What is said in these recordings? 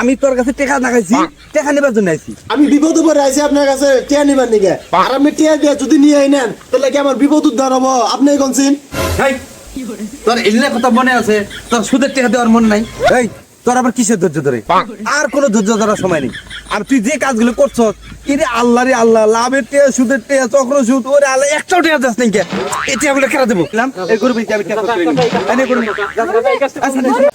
আমি তোর কাছে টেকা না খাইছি টেকা নেবার জন্য আইছি। আমি বিপদ উপরে আইছি আপনার কাছে টিয়া নিবার নিকে আর আমি টিয়া দিয়া যদি নিয়ে আই নেন তাহলে কি আমার বিপদ উদ্ধার হব? আপনি কোনছেন হেই, তোর ইল্লে কথা মনে আছে তোর সুদের টেকা দেওয়ার মন নাই। এই তোর আবার কিসের ধৈর্য ধরে? আর কোনো ধৈর্য ধরার সময় নেই। আর তুই যে কাজগুলো করছ কিরে আল্লাহ রে আল্লাহ লাভের টেয়া সুদের টেয়া চক্র সুদ ওরে আল্লাহ একটাও টেয়া যাস নাই কে? এই টেয়াগুলো কেন দেবো। বললাম এই গরু বিনতে আমি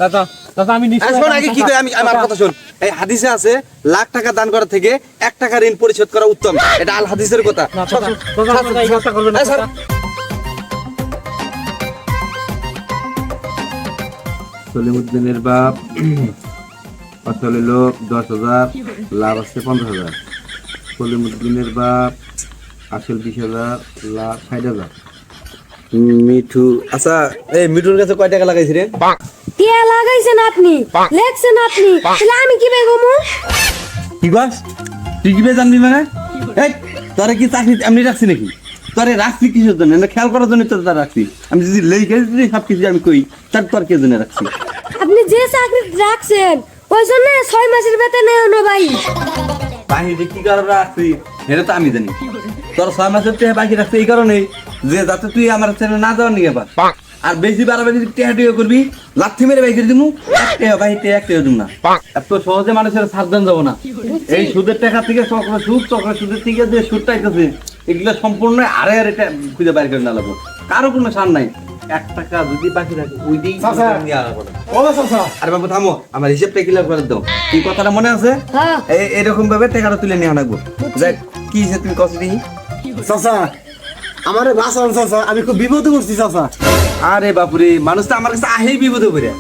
আচ্ছা, আচ্ছা। আমি আর নিশ্চয় শোন আগে কি কই আমি আমার কথা শোন। এই হাদিসে আছে লাখ টাকা দান করা থেকে এক টাকা ঋণ পরিশোধ করা উত্তম। এটা আল হাদিসের কথা। সলিমুদ্দিনের বাপ ফসল এলো দশ হাজার লাভ আছে পনেরো হাজার। সলিমুদ্দিনের বাপ আসল বিশ হাজার লাভ ষাট হাজার। মিঠু আচ্ছা এই মিঠুর কাছে কয় টাকা লাগাইছি রে? টিয়া লাগাইছেন আপনি লেখছেন আপনি তাহলে আমি কি বেগমু কি বাস তুই কি জানবি মানে? এই তোরে কি চাকরি এমনি রাখছি নাকি? তোরে রাখছি কিসের জন্য? না খেয়াল করার জন্য তোর রাখছি। আমি যদি লেই গেছি যদি সব কিছু আমি কই তার তোর কে জন্য রাখছি? আপনি যে চাকরি রাখছেন ওই জন্য ছয় মাসের বেতন নেওয়া ভাই। বাহিরে কি কারণে রাখছি? এটা তো আমি জানি। তোর ছয় মাসের টেহা বাকি রাখছি এই কারণে যে যাতে তুই আমার ছেলে না যাওয়ার নিয়ে পার আর বেশি বাড়াবাড়ি টেহা টেহা করবি লাথি মেরে বাইকে দিমু এক টেহা বাহি টেহা এক টেহা দিম না। এত সহজে মানুষের সাবধান যাব না। এই সুদের টাকা থেকে চক্র সুদ চক্র সুদের থেকে যে সুদটা আইতেছে এগুলো সম্পূর্ণ আরে আর এটা খুঁজে বাইর করে না লাগবো। কারও কোনো সার নাই। এক টাকা যদি বাকি থাকে ওই চাচা আরে বাবু থামো আমার হিসেবটা ক্লিয়ার করে দাও কি কথাটা মনে আছে? হ্যাঁ। এরকম ভাবে টাকাটা তুলে নিয়ে আনাবো দেখ কি হিসেবে তুমি কষ্ট দিই চাচা আমারে বাঁচান চাচা আমি খুব বিপদে পড়ছি চাচা আরে বাপুরে মানুষ তো আমার কাছে আহেই বিপদে পড়ে।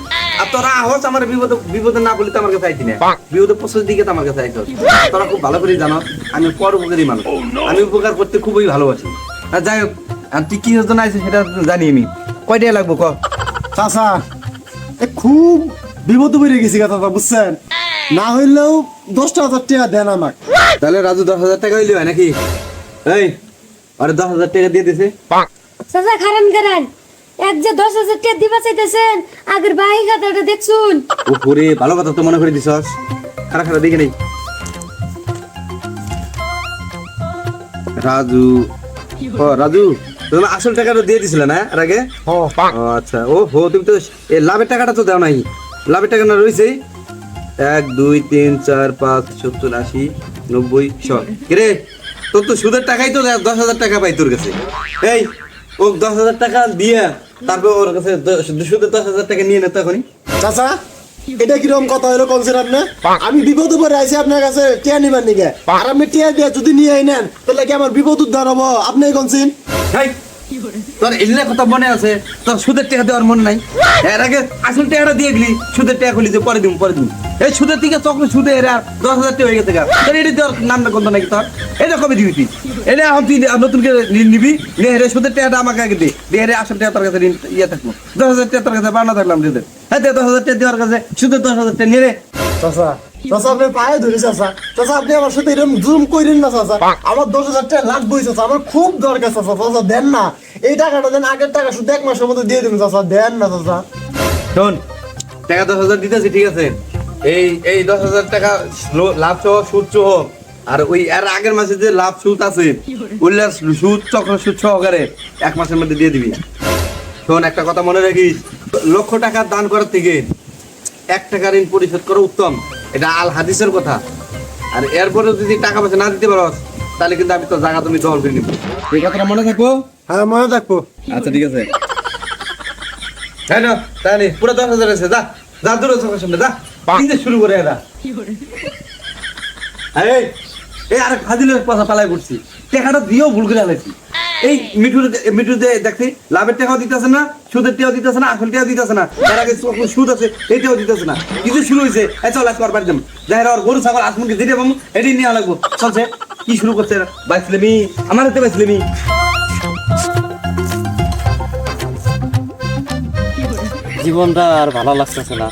আর তোরা আহস আমার বিপদ বিপদে না বলে তো আমার কাছে আইতি না। বিপদে প্রচুর দিকে তো আমার কাছে আইতো তোরা খুব ভালো করে জানো আমি পরোপকারী মানুষ। আমি উপকার করতে খুবই ভালোবাসি। যাই হোক আর তুই কি যোজনা আছে সেটা জানি আমি। কয় টাকা লাগবো ক? চাচা এ খুব বিপদ পড়ে গেছি গা চাচা বুঝছেন? না হইলেও দশটা হাজার টাকা দেন আমাকে। তাহলে রাজু দশ হাজার টাকা হইলে হয় নাকি? এই আরে দশ হাজার টাকা দিয়ে দিছে। চাচা খারান করেন এক যে দশ হাজার টাকা দিবা চাইতেছেন আগের বাহি খাতাটা দেখছুন। উপরে ভালো কথা তো মনে করে দিছস। খারাপ খারাপ দেখে নেই। রাজু ও রাজু। তুমি আসল টাকাটা দিয়ে দিছিলে না এর আগে? আচ্ছা ও হো তুমি তো এ লাভের টাকাটা তো দাও নাই। লাভের টাকা না রয়েছে? এক দুই তিন চার পাঁচ সত্তর আশি নব্বই শ। কিরে তোর তো সুদের টাকাই তো দশ হাজার টাকা পাই তোর কাছে। এই ও দশ হাজার টাকা দিয়ে তারপর ওর কাছে সুদের দশ হাজার টাকা নিয়ে নে তো এখনই। চাচা এটা কীরকম কথা হলো কোনছেন আপনি? আমি বিপদ উপরে আছি আপনার কাছে টিয়া নিবার নিকে আর আমি টিয়া দিয়ে যদি নিয়ে আই নেন তাহলে কি আমার বিপদ উদ্ধার হব? আপনি কোনছেন হেই, তোর এলিনা কথা মনে আছে? তোর সুদের টাকা দেওয়ার মন নাই? এর আগে আসল টাকাটা দিয়ে গেলি, সুদের টাকা খুলি যে পরে দিম পরে দিম এই সুদের থেকে চক্র সুদে এরা দশ হাজার টাকা হয়ে গেছে গা। তোর এটি তোর নাম গন্ধ নাকি তোর? এটা কবে দিবি তুই? এটা এখন তুই নতুন করে নিবি নে রে সুদের টাকাটা আমাকে আগে দে। দিয়ে রে আসল টাকা তোর কাছে ইয়ে থাকব। দশ হাজার টাকা তোর কাছে বানা থাকলাম ঋণের হ্যাঁ দশ হাজার টাকা দেওয়ার কাছে, সুদের দশ হাজার টাকা নিয়ে চাচা চাচা আপনি পায়ে ধরি চাচা। চাচা আপনি আমার সাথে এরকম জুম করেন না চাচা। আমার দশ হাজার টাকা লাগবেই চাচা আমার খুব দরকার চাচা। চাচা দেন না। এই টাকাটা দেন আগের টাকা শুধু এক মাসের মধ্যে দিয়ে দিন চাচা দেন না চাচা। শোন টাকা দশ হাজার দিতেছি ঠিক আছে? এই এই দশ হাজার টাকা লাভ সহ সুদ সহ আর ওই এর আগের মাসে যে লাভ সুদ আছে সুদ চক্র সুদ সহকারে এক মাসের মধ্যে দিয়ে দিবি। শোন একটা কথা মনে রাখিস লক্ষ টাকা দান করার থেকে এক টাকা ঋণ পরিশোধ করা উত্তম। এটা আল হাদিসের কথা। আর এরপরে যদি টাকা পয়সা না দিতে পারো তাহলে কিন্তু আমি তো জায়গা তুমি দখল করে নিব। এই কথাটা মনে থাকব? হ্যাঁ মনে থাকব। আচ্ছা ঠিক আছে। হ্যাঁ না তাহলে পুরো দশ হাজার আছে যা যা দূরে চোখের সামনে যা কিনতে শুরু করে এরা। এই এই আরে ফাজিলের কথা পালাই করছি টাকাটা দিয়েও ভুল করে আলাইছি। এই মিঠুর যে দেখছি, লাভের টাকাও দিতেছে না, সুদের টাকাও দিতেছে না টাকাও দিতেছে না। তার আগে সুদ আছে এইটাও দিতেছে না। কিছু শুরু হয়েছে, এই চল, আজকে যাই আর গরু, ছাগল আসমুখে যেতে পাবো নিয়ে লাগবো চলছে কি শুরু করছে? বাইসলেমি, আমার হাতে বাইসলেমি। জীবনটা আর ভালো লাগতেছে না।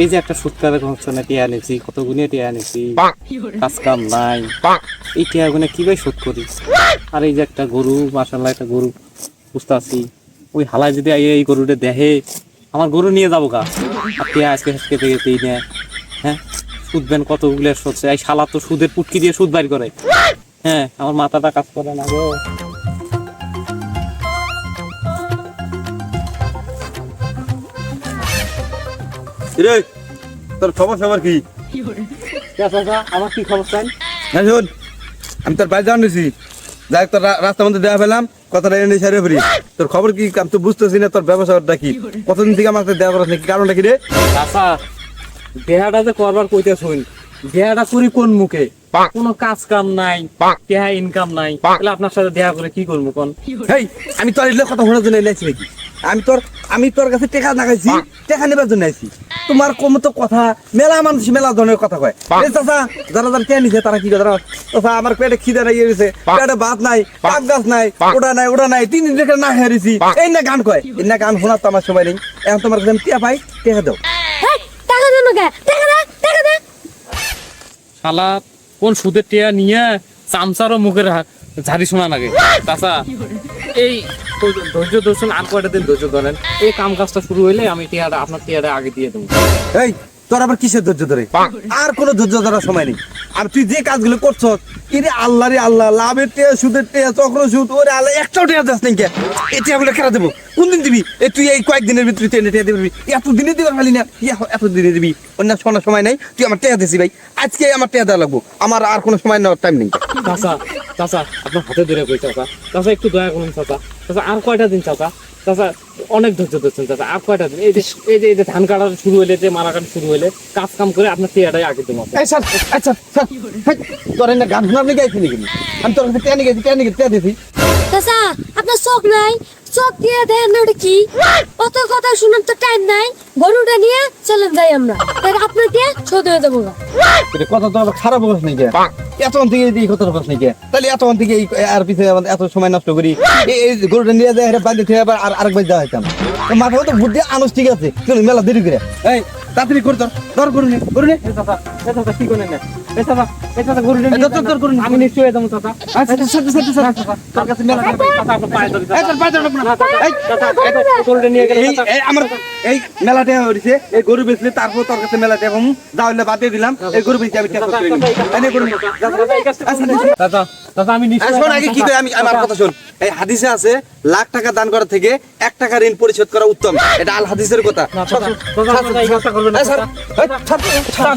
এই যে একটা সুৎকারে হচ্ছে না টিয়া নিছি কত গুণে টিয়া নিছি কাজ কাম নাই এই টিয়া গুনে কীভাবে শোধ করি? আর এই যে একটা গরু মাসাল্লাহ একটা গরু বুঝতে আছি ওই হালায় যদি এই গরুটা দেখে আমার গরু নিয়ে যাব গা। আর টিয়া আজকে আজকে থেকে দিই না হ্যাঁ? সুদ কতগুলো সচ্ছে এই শালা তো সুদের পুটকি দিয়ে সুদ বাইর করে। হ্যাঁ আমার মাথাটা কাজ করে না গো। রে তোর খবর সবার কি? আমার কি খবর চাই? হ্যাঁ শোন আমি তোর যাই তোর রাস্তার মধ্যে দেওয়া পেলাম কথাটা এনে সারে ফেরি। তোর খবর কি? আমি তো বুঝতেছি না তোর ব্যবসাটা কি। কতদিন থেকে আমার দেওয়া করাস নাকি কারণটা কি রে? চাচা দেহাটা যে করবার কইতে শুন দেহাটা করি কোন মুখে? কোনো কাজ কাম নাই দেহা ইনকাম নাই তাহলে আপনার সাথে দেহা করে কি করব কোন? হেই আমি তোর এগুলো কথা শোনার জন্য এলাইছি নাকি? আমি তোর আমি তোর কাছে টেকা লাগাইছি টেকা নেবার জন্য আইছি। তোমার কম তো কথা মেলা মানুষ মেলা ধরনের কথা কয়। এই চাচা যারা যারা নিছে তারা কি কথা চাচা আমার পেটে খিদে নাই গেছে পেটে ভাত নাই কাপ গাছ নাই ওটা নাই ওটা নাই তিন দিন না হেরেছি এই না গান কয় এই না গান শোনার তো আমার সময় নেই। এখন তোমার কাছে টিয়া পাই টেকা দাও শালা কোন সুদের টিয়া নিয়ে চামচারও মুখের ঝাড়ি শোনা লাগে। চাচা এই ধৈর্য- ধৈর্য ধরছেন আর কয়টা দিন ধৈর্য ধরেন? এই কাম কাজটা শুরু হইলে আমি টিয়াটা আপনার টিয়াটা আগে দিয়ে দেবো। এই তোর আবার কিসের ধৈর্য ধরে? আর কোনো ধৈর্য ধরার সময় নেই। আর তুই যে কাজগুলো করছ এরে আল্লাহ রে আল্লাহ লাভের টেয়া সুদের টেয়া চক্র সুদ ওরে আল্লাহ একটাও টেয়া যাস নাকি এই টেয়াগুলো খেলা দেবো? কোন দিন দিবি? এই তুই এই কয়েকদিনের ভিতরে এনে টেয়া দিবি এত দিনে দিবার পারলি না। ইয়া, এত দিনে দিবি। অন্য শোনার সময় নাই। তুই আমার টেয়া দিছি ভাই। আজকে আমার টেয়া দেওয়া লাগবো। আমার আর কোনো সময় নেওয়ার টাইম নেই। চাচা চাচা আপনার হাতে ধরে কই চাচা? চাচা একটু দয়া করুন চাচা। চাচা আর কয়টা দিন চাচা? চাচা অনেক ধৈর্য ধরছেন চাচা আর কয়টা দিন? এই যে এই যে এই যে ধান কাটা শুরু হইলে, যে মারা কাটা শুরু হইলে, কাজ কাম করে আপনার চেয়ারটাই আগে দেবো। এই আচ্ছা তোর গান শোনা আপনি গাইছি নাকি? আমি তোর টেয়া গেছি, টেনে গেছি টেয়া দিছি। চাচা আপনার চোখ নাই। চোখ দিয়ে দেখেন না ওটা কি? অত কথা শোনার তো টাইম নাই। গরুটা নিয়ে চলে যাই আমরা। তাই আপনার দিয়ে ছোট হয়ে যাব। কত তো আবার খারাপ নাকি? এই অবস্থা নাকি? তাহলে থেকে এই আর এত সময় নষ্ট করি। এই গরুটা নিয়ে যায় বান্ধে থেকে আবার আর আরেকবার যাওয়া হইতাম। তো মাথা মতো বুদ্ধি আনুষ ঠিক আছে। চল মেলা দেরি করে। এই তাড়াতাড়ি কর গরু নে গরু নে। এই চাচা চাচা কি করেন না? এই চাচা এই চাচা গরুটা নিয়ে এই তোর- তোর- তোর গরু আমি নিশ্চয়ই যাব চাচা। আচ্ছা সাথে সাথে সাথে। তোর কাছে মেলা চাচা আপনার পায়ে ধরে এই তোর পায়ে ধরে না। এই, চাচা এই নিয়ে গেলে এই এই আমার এই মেলা হইছে এই গরু বেচলে তারপর তোর কাছে মেলা পাবো যা বাদ দিয়ে দিলাম এই গরু বেচে আমি গরু। চাচা চাচা শোন আগে কি করে আমি আমার কথা শোন। এই হাদিসে আছে লাখ টাকা দান করা থেকে এক টাকা ঋণ পরিশোধ করা উত্তম। এটা আল হাদিসের কথা। করবেন না, এই, ছাড়,